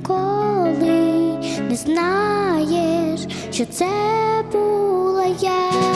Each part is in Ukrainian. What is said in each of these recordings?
ніколи не знаєш, що це була я.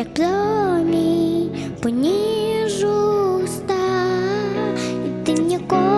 Як промінь, поніжу ста, і ти ніколи